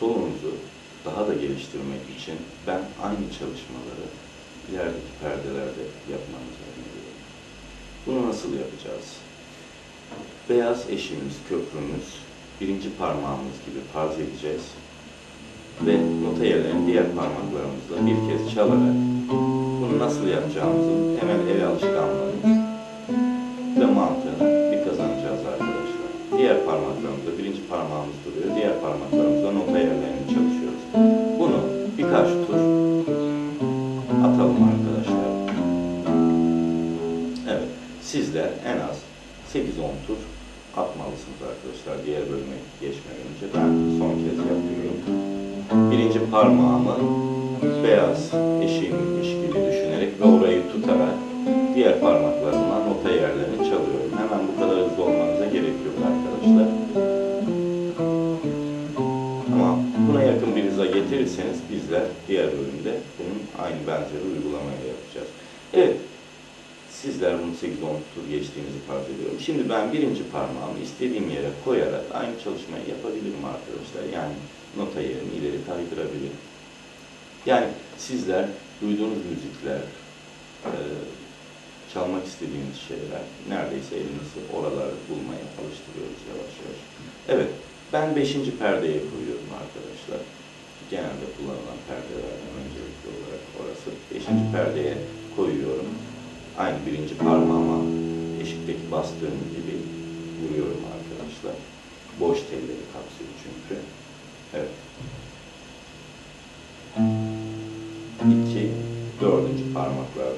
solunuzu daha da geliştirmek için ben aynı çalışmaları ilerideki perdelerde yapmanızı öneriyorum. Bunu nasıl yapacağız? Beyaz eşiğimiz, köprümüz, birinci parmağımız gibi farz edeceğiz. Ve nota yerlerini diğer parmaklarımızla bir kez çalarak bunu nasıl yapacağımızı hemen ele alışkanlığını ve mantığını bir kazanacağız arkadaşlar. Diğer parmaklarımızda birinci parmağımız duruyor. Diğer parmaklarımızda nota yerlerini çalışıyoruz. Bunu birkaç tur atalım arkadaşlar. Evet. Sizler en az 8-10 tur atmalısınız arkadaşlar. Diğer bölüme geçmeden önce ben son kez yapıyorum. Birinci parmağımı beyaz eşiğimmiş diğer bölümde bunun aynı benzeri uygulamayı yapacağız. Evet, sizler bunu 8-10 tur geçtiğinizi farz ediyorum. Şimdi ben birinci parmağımı istediğim yere koyarak aynı çalışmayı yapabilirim arkadaşlar. Yani nota yerini ileri kaydırabilirim. Yani sizler duyduğunuz müzikler, e, çalmak istediğiniz şeyler neredeyse elinizi oralarda bulmaya alıştırıyoruz yavaş yavaş. Evet, ben beşinci perdeye koyuyorum arkadaşlar. Genelde kullanılan perdelerden öncelikli olarak orası. Beşinci perdeye koyuyorum. Aynı birinci parmağıma eşikteki bastığım gibi vuruyorum arkadaşlar. Boş telleri kapsıyor çünkü. Evet. İki, dördüncü parmaklar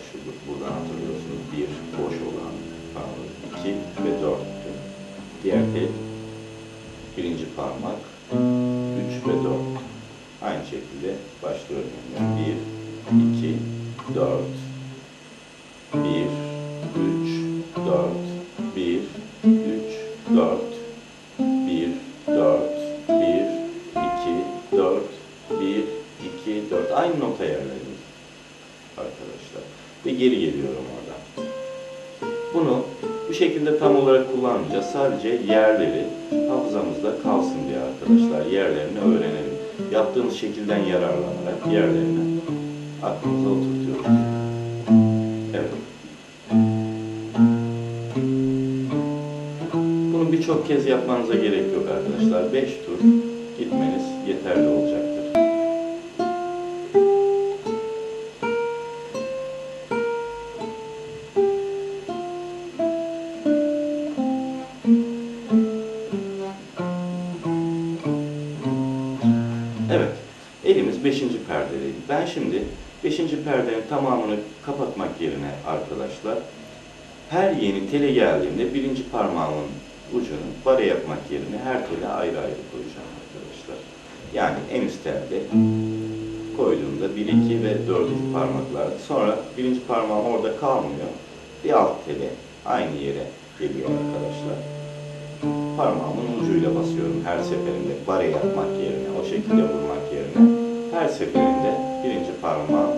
geliyorum oradan. Bunu bu şekilde tam olarak kullanmayacağız. Sadece yerleri hafızamızda kalsın diye arkadaşlar. Yerlerini öğrenelim. Yaptığımız şekilden yararlanarak yerlerini aklımıza oturtuyoruz. Evet. Bunu birçok kez yapmanıza gerek yok arkadaşlar. 5 tur gitmeniz Ben şimdi 5. perdenin tamamını kapatmak yerine arkadaşlar, her yeni tele geldiğinde birinci parmağımın ucunu bare yapmak yerine her tele ayrı ayrı koyacağım arkadaşlar. Yani en üst telde koyduğumda 1, 2 ve 4. parmaklar. Sonra birinci parmağım orada kalmıyor. Bir alt tele aynı yere geliyor arkadaşlar. Parmağımın ucuyla basıyorum her seferinde bare yapmak yerine, o şekilde vurmak yerine. Her seferinde birinci parmağım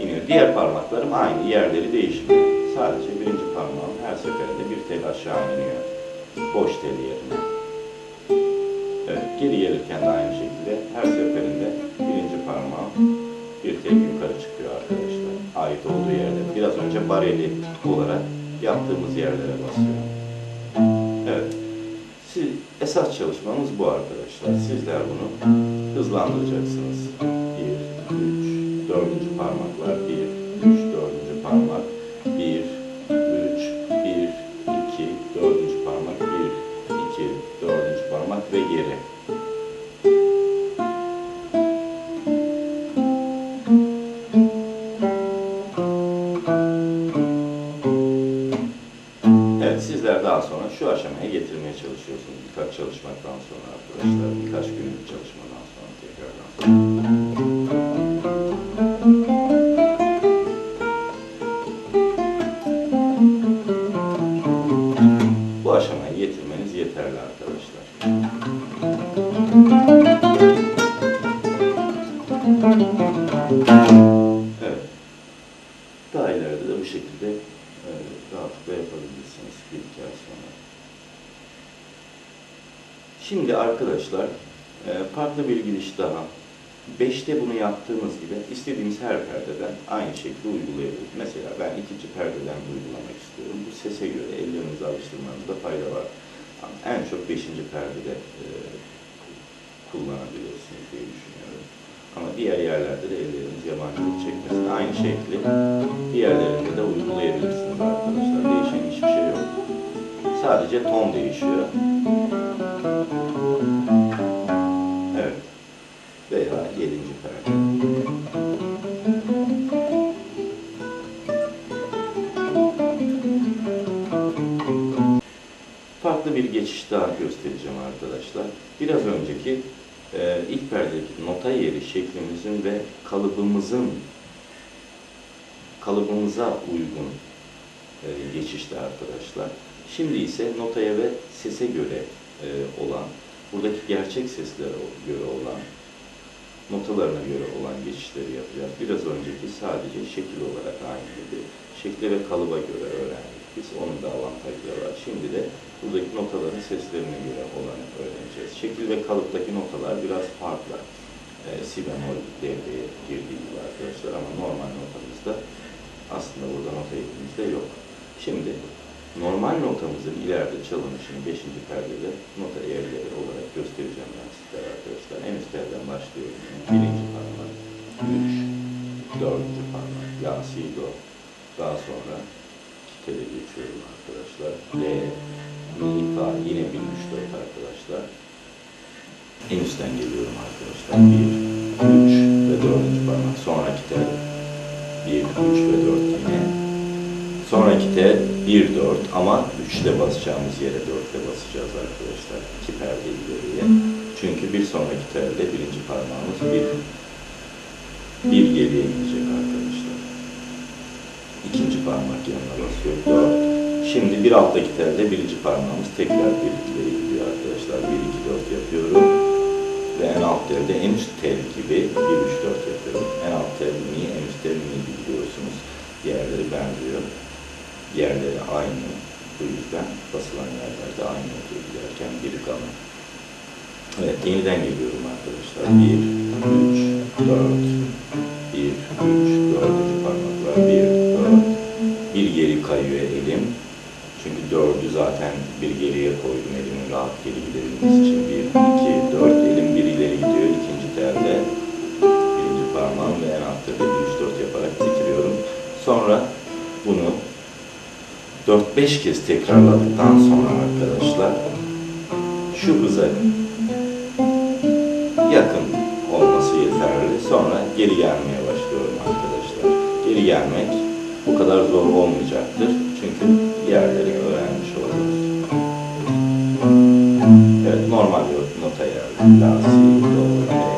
iniyor. Diğer parmaklarım aynı, yerleri değişmiyor. Sadece birinci parmağım her seferinde bir tel aşağı iniyor. Boş tel yerine. Evet, geri gelirken de aynı şekilde her seferinde birinci parmağım bir tel yukarı çıkıyor arkadaşlar. Ait olduğu yerde. Biraz önce bareli olarak yaptığımız yerlere basıyor. Evet. Siz, esas çalışmamız bu arkadaşlar. Sizler bunu hızlandıracaksınız. 1, 3, dördüncü parmaklar. 1, 3, dördüncü parmak. 1, 3, 1, 2, dördüncü parmak. 1, 2, dördüncü parmak ve geri. Evet, sizler daha sonra şu aşamaya getirmeye çalışıyorsunuz. Birkaç çalışmaktan sonra arkadaşlar, birkaç günlük çalışmadan sonra tekrardan Evet. Daha ileride de bu şekilde e, rahatlıkla yapabilirsiniz bir iki sonra. Şimdi arkadaşlar e, farklı bir giriş daha. Beşte bunu yaptığımız gibi istediğimiz her perdeden aynı şekilde uygulayabiliriz. Mesela ben ikinci perdeden uygulamak istiyorum. Bu sese göre ellerinizi alıştırmanızda fayda var. Ama en çok beşinci perdede e, kullanabilirsiniz diye düşünüyorum. Ama diğer yerlerde de elleriniz yabancılık çekmesin. Aynı şekli diğerlerinde de uygulayabilirsiniz arkadaşlar. Değişen hiçbir şey yok. Sadece ton değişiyor. Evet. Veya yedinci perde. Farklı bir geçiş daha göstereceğim arkadaşlar. Biraz önceki e, ilk perdedeki nota yeri şeklimizin ve kalıbımızın kalıbımıza uygun e, geçişti arkadaşlar. Şimdi ise notaya ve sese göre e, olan, buradaki gerçek seslere göre olan, notalarına göre olan geçişleri yapacağız. Biraz önceki sadece şekil olarak aynıydı. Şekle ve kalıba göre öğrendik biz. Onun da avantajları var. Şimdi de buradaki notaların seslerine göre olanı öğreneceğiz. Şekil ve kalıptaki notalar biraz farklı. E, si bemol devreye girdiği gibi arkadaşlar ama normal notamızda aslında burada nota elimizde yok. Şimdi normal notamızın ileride çalınışını 5. perdede nota yerleri olarak göstereceğim ben sizlere arkadaşlar. En üst yerden başlıyorum. Birinci parmak, 3, dördüncü parmak, la, si, do. Daha sonra iki tele geçiyorum arkadaşlar. Re, mi, fa, yine 1003 arkadaşlar. En üstten geliyorum arkadaşlar. 1, 3 ve dördüncü parmak. Sonraki tel 1, 3 ve 4 yine. Sonraki tel 1, 4 ama 3'te basacağımız yere 4'te basacağız arkadaşlar. İki perde ileriye. Çünkü bir sonraki telde birinci parmağımız bir, bir geriye gidecek arkadaşlar. İkinci parmak yanına basıyor. 4. Şimdi bir alttaki telde birinci parmağımız tekrar bir ileri gidiyor arkadaşlar. 1, 2, 4 yapıyorum. Ve en alt telde en üst tel gibi 1, 3, 4 yapıyorum. En alt tel mi, en üst tel mi biliyorsunuz. Diğerleri benziyor. Yerleri aynı. Bu yüzden basılan yerlerde aynı oluyor giderken biri kalın. Evet, yeniden geliyorum arkadaşlar. 1, 3, 4, 1, 3, 4. parmaklar 1, 4. Bir geri kayıyor elim. Dördü zaten bir geriye koydum elimin rahat geri gidebilmesi için. 1, 2, 4. Elim bir ileri gidiyor. ikinci telde. Birinci parmağım ve en altta da 1, 3, 4 yaparak bitiriyorum. Sonra bunu 4-5 kez tekrarladıktan sonra arkadaşlar şu hıza yakın olması yeterli. Sonra geri gelmeye başlıyorum arkadaşlar. Geri gelmek bu kadar zor olmayacaktır. Çünkü diğerleri öğrenmiş oluruz. Evet normal bir nota geldi. La, si, do, re,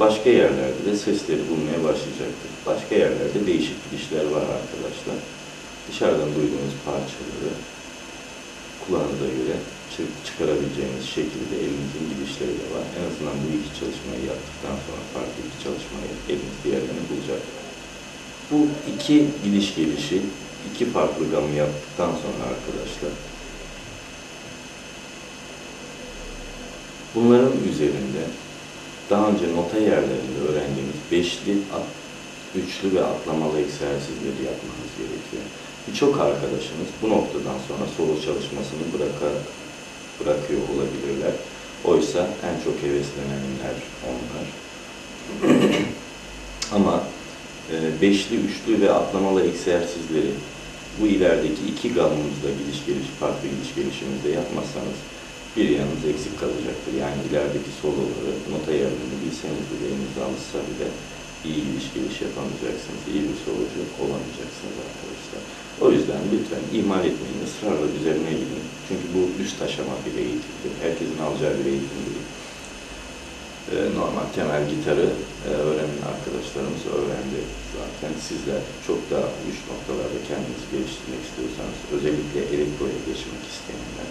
başka yerlerde de sesleri bulmaya başlayacaktır. Başka yerlerde değişik gidişler var arkadaşlar. Dışarıdan duyduğunuz parçaları kulağınıza göre çı- çıkarabileceğiniz şekilde elinizin gidişleri de var. En azından bu iki çalışmayı yaptıktan sonra farklı iki çalışmayı eliniz diğerlerini bulacaktır. Bu iki gidiş gelişi, iki farklı gamı yaptıktan sonra arkadaşlar bunların üzerinde daha önce nota yerlerinde öğrendiğimiz beşli, at- üçlü ve atlamalı egzersizleri yapmanız gerekiyor. Birçok arkadaşınız bu noktadan sonra solo çalışmasını bıraka, bırakıyor olabilirler. Oysa en çok heveslenenler onlar. Ama e, beşli, üçlü ve atlamalı egzersizleri bu ilerideki iki gamımızda gidiş geliş, farklı gidiş gelişimizde yapmazsanız bir yanınız eksik kalacaktır. Yani ilerideki soloları, nota yerlerini bilseniz bile elinize alışsa bile iyi gidiş geliş yapamayacaksınız, iyi bir solucu olamayacaksınız arkadaşlar. O yüzden lütfen ihmal etmeyin, ısrarla üzerine gidin. Çünkü bu üst aşama bir eğitimdir. Herkesin alacağı bir eğitim değil. e, normal temel gitarı e, öğrenen arkadaşlarımız öğrendi zaten. Sizler çok daha üst noktalarda kendinizi geliştirmek istiyorsanız özellikle elektroya geçmek isteyenler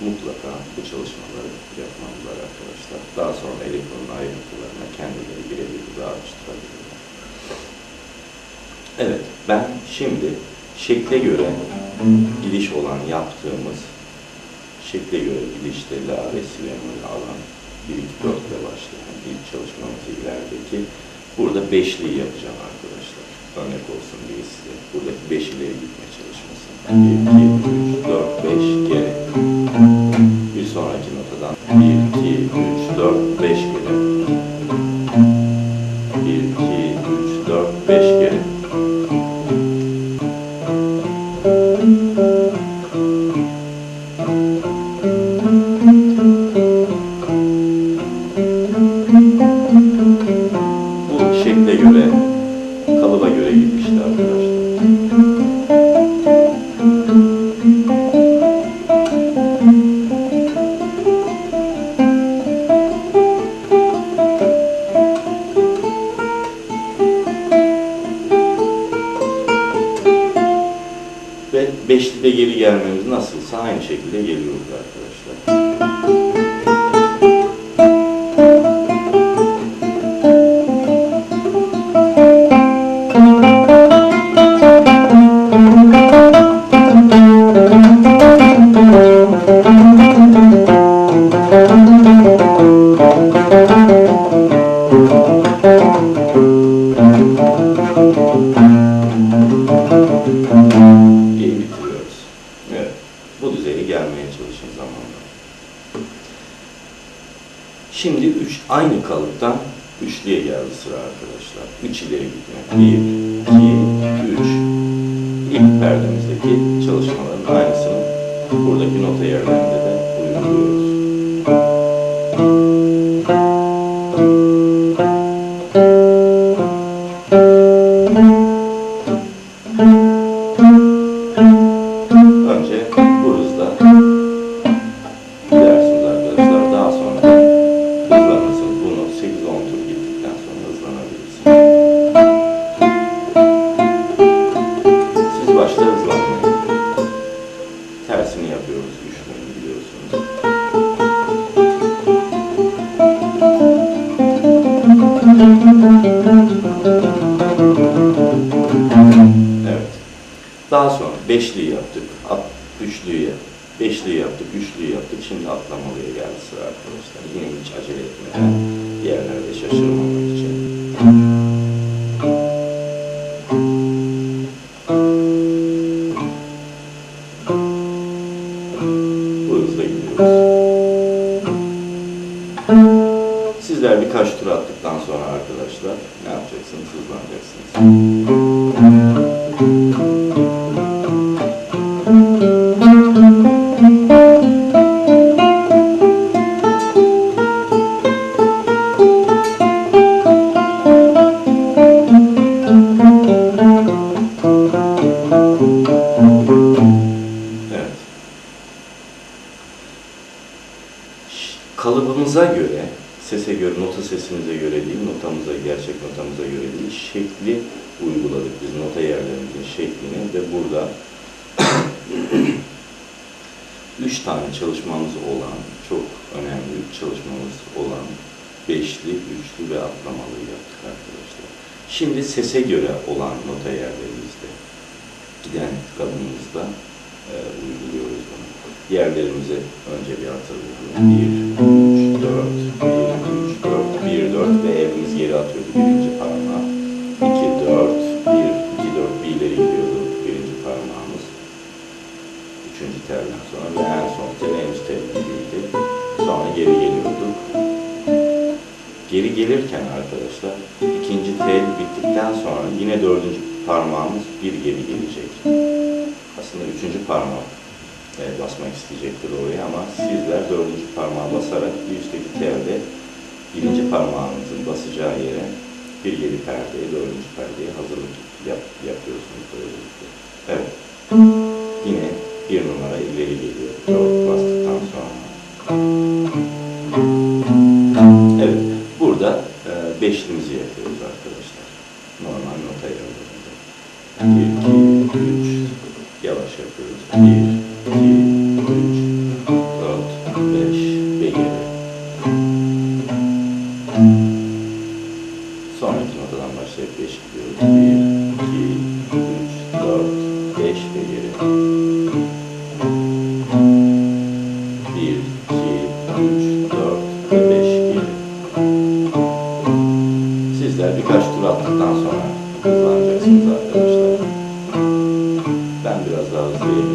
mutlaka bu çalışmaları yapmalılar arkadaşlar. Daha sonra elektronun ayrıntılarına kendileri girebilir, araştırabilirler. Evet, ben şimdi şekle göre gidiş olan yaptığımız şekle göre gidişte la ve alan 1 2 4 ile başlayan ilk çalışmamız ilerideki burada beşliği yapacağım arkadaşlar. Örnek olsun diye size. Buradaki beş ileri gitme çalışması. 1 2 3 4 5 geri. Ve beşlide geri gelmemiz nasılsa aynı şekilde geliyoruz arkadaşlar. Buradaki nota yerlerinde de uyguluyoruz. Arkadaşlar. Yine hiç acele etmeden yerlerde şaşırmamak için. Gerçek notamıza göre değil, şekli uyguladık biz nota yerlerimizin şeklini ve burada üç tane çalışmamız olan, çok önemli üç çalışmamız olan beşli, üçlü ve atlamalı yaptık arkadaşlar. Şimdi sese göre olan nota yerlerimizde giden kabımızda e, uyguluyoruz bunu. Yerlerimizi önce bir hatırlayalım. 1, 3, 4, 1, 3, 4, 1, 4 ve geri atıyordu birinci parmağı. 2, 4, 1, 2, 4, bir ileri gidiyordu birinci parmağımız. Üçüncü telden sonra ve en son tel en üst tel. Sonra geri geliyorduk. Geri gelirken arkadaşlar ikinci tel bittikten sonra yine dördüncü parmağımız bir geri gelecek. Aslında üçüncü parmak e, basmak isteyecektir oraya ama sizler dördüncü parmağı basarak bir üstteki telde birinci parmağınızın basacağı yere bir geri perdeye, dördüncü perdeye hazırlık yap, yapıyorsunuz böylelikle. Evet. Yine bir numara ileri geliyor. Dört bastıktan sonra. Evet. Bu beşlimizi yapıyoruz arkadaşlar. Normal nota ayarlarında. Bir, iki, attıktan sonra hızlanacaksınız arkadaşlar. Ben biraz daha hızlıya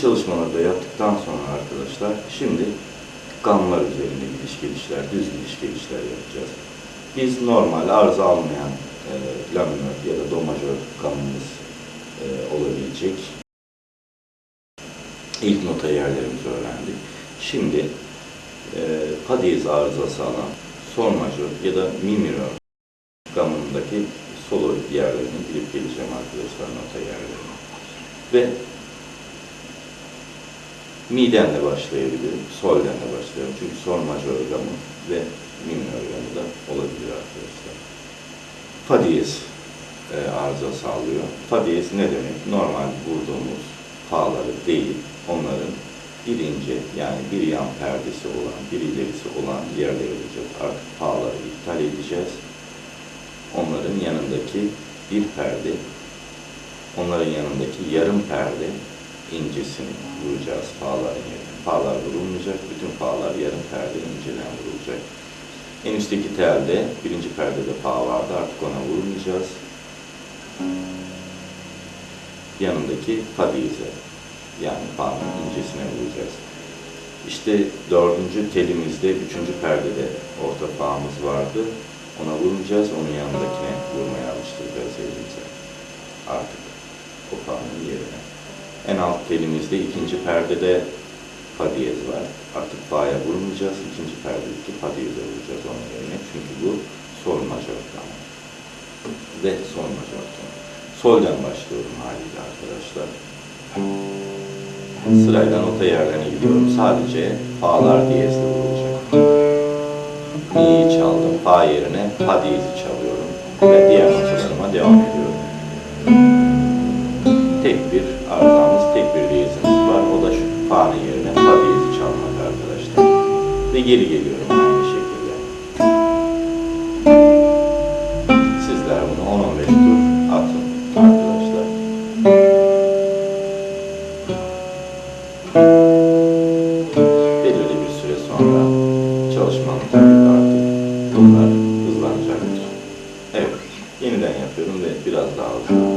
çalışmaları da yaptıktan sonra arkadaşlar şimdi gamlar üzerinde gidiş gelişler, düz gidiş gelişler yapacağız. Biz normal arıza almayan e, la minör ya da do majör gamımız e, olabilecek ilk nota yerlerimizi öğrendik. Şimdi e, fa diyez arızası alan sol majör ya da mi minör gamındaki solo yerlerini bilip geleceğim arkadaşlar nota yerlerini. Ve mi'denle başlayabilirim, sol'den de başlayabilirim. Çünkü sol majör gamı ve mi minör gamı da olabilir arkadaşlar. Fa diyez e, arıza sağlıyor. Fa diyez ne demek? Normal vurduğumuz fa'ları değil, onların bir ince yani bir yan perdesi olan, bir ilerisi olan yerleri olacak. Artık fa'ları iptal edeceğiz onların yanındaki bir perde, onların yanındaki yarım perde incesini vuracağız fa'ların yerine. Fa'lar vurulmayacak, bütün fa'lar yarım perde inceden vurulacak. En üstteki telde, birinci perdede fa vardı, artık ona vurmayacağız. Yanındaki fa diyeze, yani fa'nın incesine vuracağız. İşte dördüncü telimizde, üçüncü perdede orta fa'mız vardı. Ona vurmayacağız, onun yanındakine vurmaya alıştıracağız elimize. Artık o fa'nın yerine. En alt telimizde ikinci perdede fa diyez var. Artık fa'ya vurmayacağız, ikinci perdedeki fa diyeze vuracağız onun yerine. Çünkü bu sol majör tamam. Ve sol majör tamam. Solden başlıyorum haliyle arkadaşlar. Sırayla nota yerlerine gidiyorum. Sadece fa'lar diyezle vurulacak. Mi'yi çaldım. Fa yerine fa diyezi çalıyorum. Ve diğer notalarıma devam ediyorum. Tek bir arızamız, geri geliyorum aynı şekilde. Sizler bunu 10-15 tur atın arkadaşlar. Belirli bir süre sonra çalışmam tabii artık bunlar hızlanacaktır. Evet, yeniden yapıyorum ve biraz daha hızlı.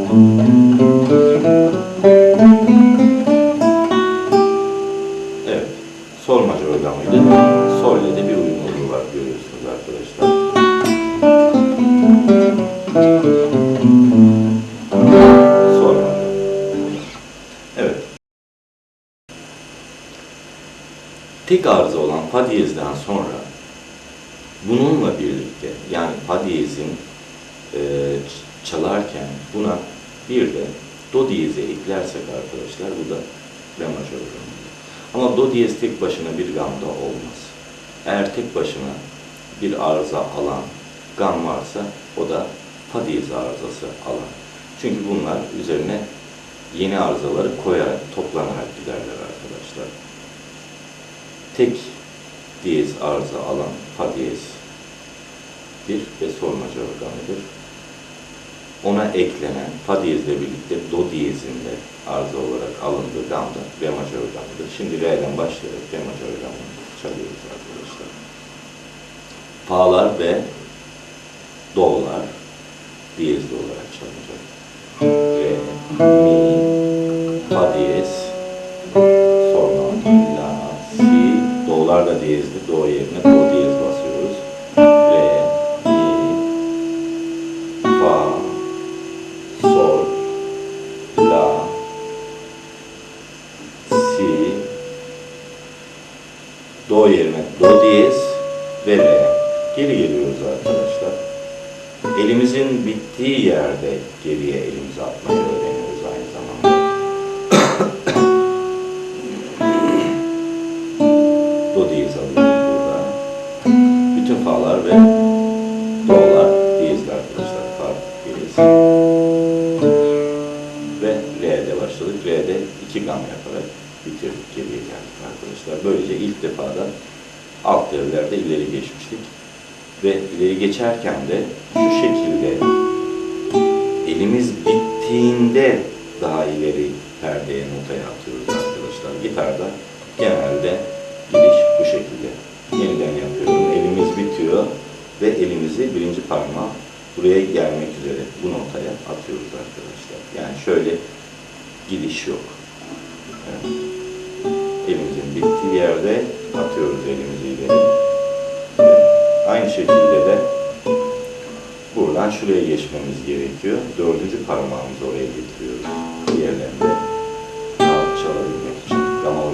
Tek başına bir gamda olmaz. Eğer tek başına bir arıza alan gam varsa o da fa diyez arızası alan. Çünkü bunlar üzerine yeni arızaları koyarak, toplanarak giderler arkadaşlar. Tek diyez arıza alan fa bir ve sol majör gamıdır. Ona eklenen fa diyezle birlikte do diyezinde arıza olarak alındığı gam da re majör gamıdır. Şimdi re'den başlayarak re majör gamını çalıyoruz arkadaşlar. Fa'lar ve do'lar diyezli olarak çalınacak. Re, mi, fa diyez, sol nota, la, si, do'lar da diyezli, do yerine do do yerine do diyez ve re. Geri geliyoruz arkadaşlar. Elimizin bittiği yerde geriye elimizi atmayı geçerken de şu şekilde elimiz bittiğinde daha ileri perdeye notaya atıyoruz arkadaşlar. Gitarda genelde gidiş bu şekilde. Yeniden yapıyorum. Elimiz bitiyor ve elimizi birinci parmağı buraya gelmek üzere bu notaya atıyoruz arkadaşlar. Yani şöyle gidiş yok. Evet. Elimizin bittiği yerde atıyoruz elimizi ileri. Aynı şekilde de buradan şuraya geçmemiz gerekiyor. Dördüncü parmağımızı oraya getiriyoruz. Diğerlerinde çalabilmek için. Gama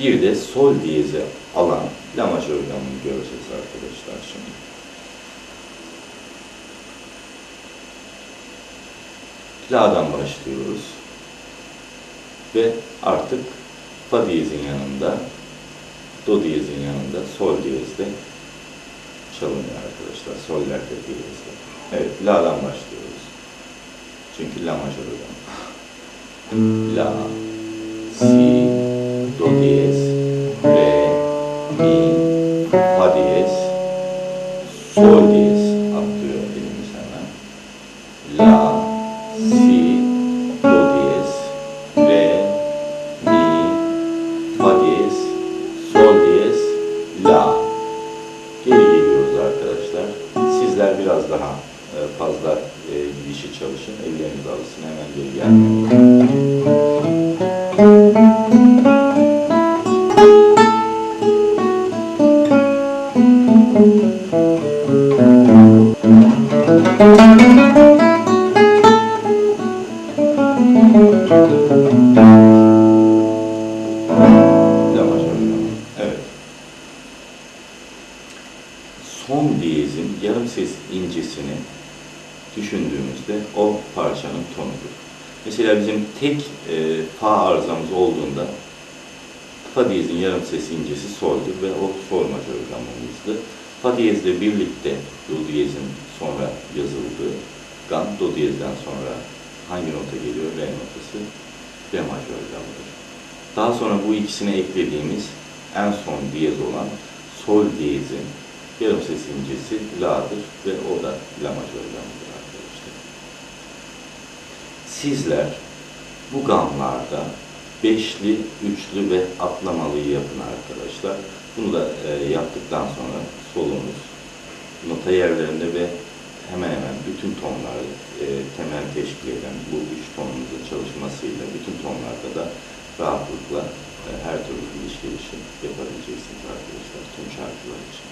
Bir de sol diyezi alan la majör gamını göreceğiz arkadaşlar şimdi. La'dan başlıyoruz. Ve artık fa diyezin yanında, do diyezin yanında sol diyezde çalınıyor arkadaşlar. Soller de diyezde. Evet, la'dan başlıyoruz. Çünkü la majör gam. La, si, do diyez, re, mi, fa diyez, sol diyez atlıyor elimiz hemen. La, si, do diyez, re, mi, fa diyez, sol diyez, la. Geri geliyoruz arkadaşlar. Sizler biraz daha e, fazla e, gidişi çalışın. Elleriniz alışsın. Hemen geri gelmeyin. Diyezle birlikte do diyezin sonra yazıldığı gam do diyezden sonra hangi nota geliyor? Re notası re majör gamdır. Daha sonra bu ikisine eklediğimiz en son diyez olan sol diyezin yarım ses incesi la'dır ve o da la majör gamdır arkadaşlar. Sizler bu gamlarda beşli, üçlü ve atlamalıyı yapın arkadaşlar. Bunu da e, yaptıktan sonra solunuz nota yerlerinde ve hemen hemen bütün tonları e, temel teşkil eden bu üç tonumuzun çalışmasıyla bütün tonlarda da rahatlıkla e, her türlü giriş gelişim yapabileceksiniz arkadaşlar tüm şarkılar için.